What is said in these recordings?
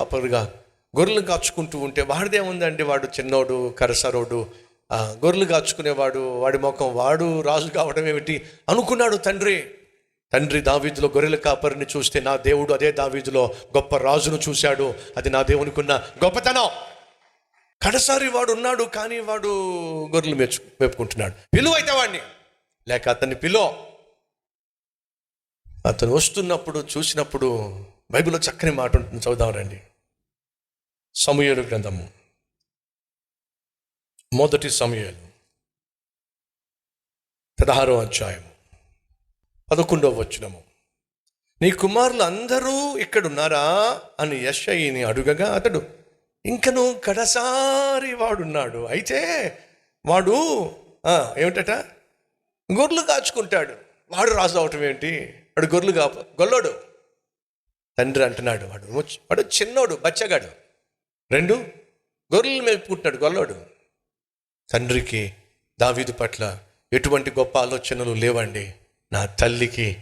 కాపరుగా గొర్రెలు కాచుకుంటూ ఉంటే వాడిదే ఉందండి వాడు చిన్నోడు కరసరోడు. గొర్రెలు కాచుకునేవాడు వాడి ముఖం వాడు రాజు కావడం ఏమిటి? అనుకున్నాడు తండ్రి. తండ్రి దావీదులో గొర్రెల కాపరిని చూస్తే నా దేవుడు అదే దావీదులో గొప్ప రాజును చూశాడు. అది నా దేవునికున్న గొప్పతనం. కడసారి వాడు ఉన్నాడు కానీ వాడు గొర్రెలు మెచ్చు మేపుకుంటున్నాడు. పిలువ అయితే వాడిని. లేక అతన్ని పిలో అతను వస్తున్నప్పుడు చూసినప్పుడు బైబిల్లో చక్కని మాట ఉంటుంది. చదువుదాం రండి. సమూహలు గ్రంథము. మొదటి సమయాలు. పదహారో అధ్యాయము. పదకొండవ వచనము. నీ కుమారులు అందరూ ఇక్కడున్నారా? అని యశయిని అడుగగా అతడు ఇంకను కడసారి వాడున్నాడు. అయితే వాడు ఏమిటట? గొర్రెలు కాచుకుంటాడు. వాడు రాజు అవటం ఏంటి? వాడు గొర్రెలు కాప గొల్లోడు. తండ్రి అంటున్నాడు వాడు. వాడు చిన్నోడు బచ్చగాడు. రెండు గొర్ల మీద పుట్టాడు గొల్లోడు. తండ్రికి దావీదు పట్ల ఎటువంటి గొప్ప ఆలోచనలు లేవండి. నా తల్లికి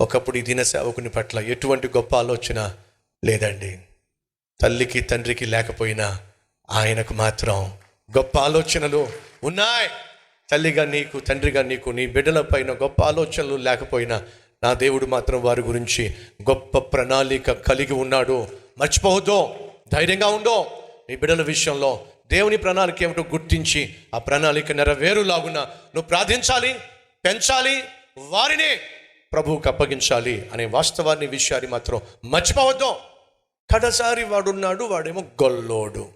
ఒకప్పుడు ఈ సేవకుని పట్ల ఎటువంటి గొప్ప ఆలోచన లేదండి. తల్లికి తండ్రికి లేకపోయినా ఆయనకు మాత్రం గొప్ప ఆలోచనలు ఉన్నాయి. తల్లిగా నీకు తండ్రిగా నీకు నీ బిడ్డల పైన గొప్ప ఆలోచనలు లేకపోయినా నా దేవుడు మాత్రం వారి గురించి గొప్ప ప్రణాళిక కలిగి ఉన్నాడు. మర్చిపోవద్దు. ధైర్యంగా ఉండు. నీ బిడ్డల విషయంలో దేవుని ప్రణాళిక ఏమిటో గుర్తించి ఆ ప్రణాళిక నెరవేరులాగున నువ్వు ప్రార్థించాలి పెంచాలి వారిని ప్రభువుకు అప్పగించాలి అనే వాస్తవాన్ని విషయాన్ని మాత్రం మర్చిపోవద్దు. కడసారి వాడున్నాడు వాడేమో గొల్లోడు.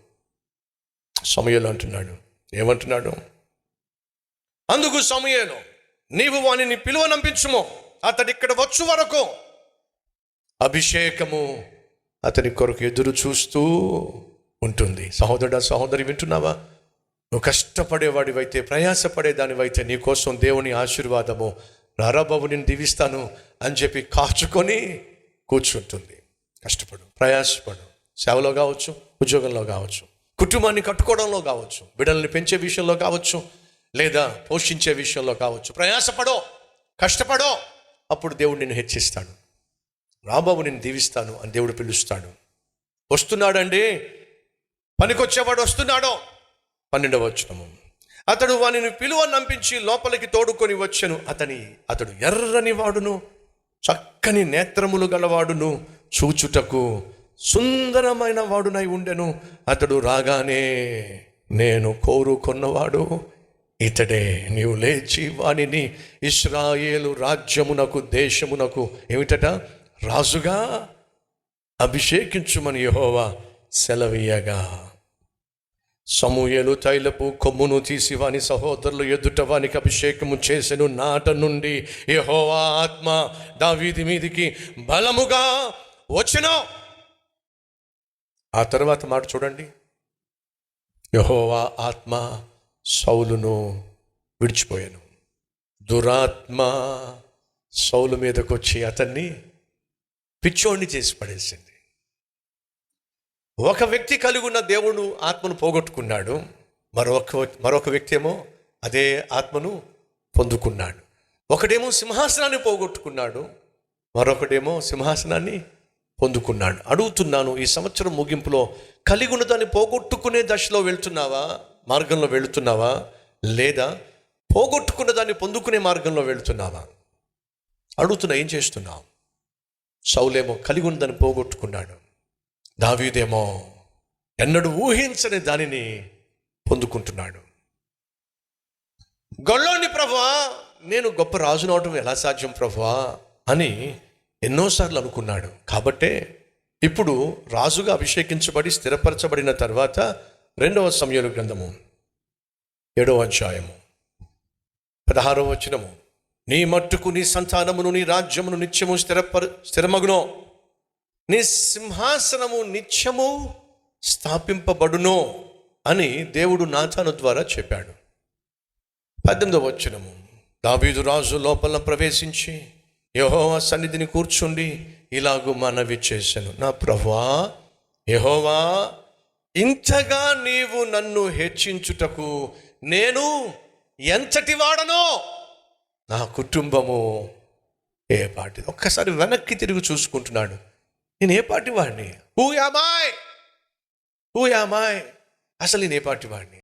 సమయలు అంటున్నాడు. ఏమంటున్నాడు? అందుకు సమయలు నీవు వానిని పిలువనంపించుము. అతడిక్కడ ఇక్కడ వచ్చు వరకు. అభిషేకము అతని కొరకు ఎదురు చూస్తూ ఉంటుంది. సహోదరుడు సహోదరి వింటున్నావా? నువ్వు కష్టపడేవాడివైతే ప్రయాసపడేదానివైతే నీ కోసం దేవుని ఆశీర్వాదము రారాబాబు నేను దీవిస్తాను అని చెప్పి కాచుకొని కూర్చుంటుంది. కష్టపడు ప్రయాసపడు. సేవలో కావచ్చు ఉద్యోగంలో కావచ్చు కుటుంబాన్ని కట్టుకోవడంలో కావచ్చు బిడ్డల్ని పెంచే విషయంలో కావచ్చు లేదా పోషించే విషయంలో కావచ్చు. ప్రయాసపడో కష్టపడో అప్పుడు దేవుడు నిన్ను హెచ్చిస్తాడు. రాబాబు నేను దీవిస్తాను అని దేవుడు పిలుస్తాడు. వస్తున్నాడండి? పనికొచ్చేవాడు వస్తున్నాడో? పన్నెండవ అతడు వానిని పిలువ నంపించి లోపలికి తోడుకొని వచ్చెను. అతని అతడు ఎర్రని వాడును చక్కని నేత్రములు గలవాడును చూచుటకు సుందరమైన వాడునై ఉండెను. అతడు రాగానే నేను కోరుకున్నవాడు ఇతడే నీవు లేచి వానిని ఇస్రాయేలు రాజ్యమునకు దేశమునకు ఏమిటట? రాజుగా అభిషేకించుమని యహోవా సెలవీయగా. సమూయలు తైలపు కొమ్మును తీసి వాని సహోదరులు ఎదుట వానికి అభిషేకము చేసెను నాట నుండి యహోవా ఆత్మ దావీది మీదికి బలముగా వచ్చెను. ఆ తర్వాత మాట చూడండి. యహోవా ఆత్మ సౌలును విడిచిపోయాను. దురాత్మ సౌలు మీదకొచ్చి అతన్ని పిచ్చోడిని చేసి పడేసింది. ఒక వ్యక్తి కలిగి ఉన్న దేవుడు ఆత్మను పోగొట్టుకున్నాడు. మరొక మరొక వ్యక్తి ఏమో అదే ఆత్మను పొందుకున్నాడు. ఒకడేమో సింహాసనాన్ని పోగొట్టుకున్నాడు. మరొకడేమో సింహాసనాన్ని పొందుకున్నాడు. అడుగుతున్నాను ఈ సంవత్సరం ముగింపులో కలిగి ఉన్న దాన్ని పోగొట్టుకునే దశలో వెళ్తున్నావా? మార్గంలో వెళుతున్నావా? లేదా పోగొట్టుకున్న దాన్ని పొందుకునే మార్గంలో వెళుతున్నావా? అడుగుతున్నా ఏం చేస్తున్నావు? సౌలేమో కలిగి ఉందని పోగొట్టుకున్నాడు. దావీదేమో ఎన్నడూ ఊహించని దానిని పొందుకుంటున్నాడు. గొల్లోని ప్రభువా నేను గొప్ప రాజును అవటం ఎలా సాధ్యం ప్రభువా? అని ఎన్నోసార్లు అనుకున్నాడు. కాబట్టే ఇప్పుడు రాజుగా అభిషేకించబడి స్థిరపరచబడిన తర్వాత రెండవ సమయంలో గ్రంథము ఏడవ అధ్యాయము పదహారవ వచనము నీ మట్టుకు నీ సంతానమును నీ రాజ్యమును నిత్యము స్థిరపరు స్థిరమగునో. నీ సింహాసనము నిత్యము స్థాపింపబడునో అని దేవుడు నాథాను ద్వారా చెప్పాడు. పద్దెనిమిదవ వచనము. దావీదు రాజు లోపల ప్రవేశించి యహోవా సన్నిధిని కూర్చుండి ఇలాగూ మనవి చేశాను. నా ప్రభువా యహోవా ఇంతగా నీవు నన్ను హెచ్చించుటకు నేను ఎంతటి వాడనో? నా కుటుంబము ఏ పార్టీ ఒక్కసారి వెనక్కి తిరిగి చూసుకుంటున్నాడు. నేను ఏ పాటి వాడిని హూ యామాయ్ హూ యామాయ్ అసలు నేపాటి వాడిని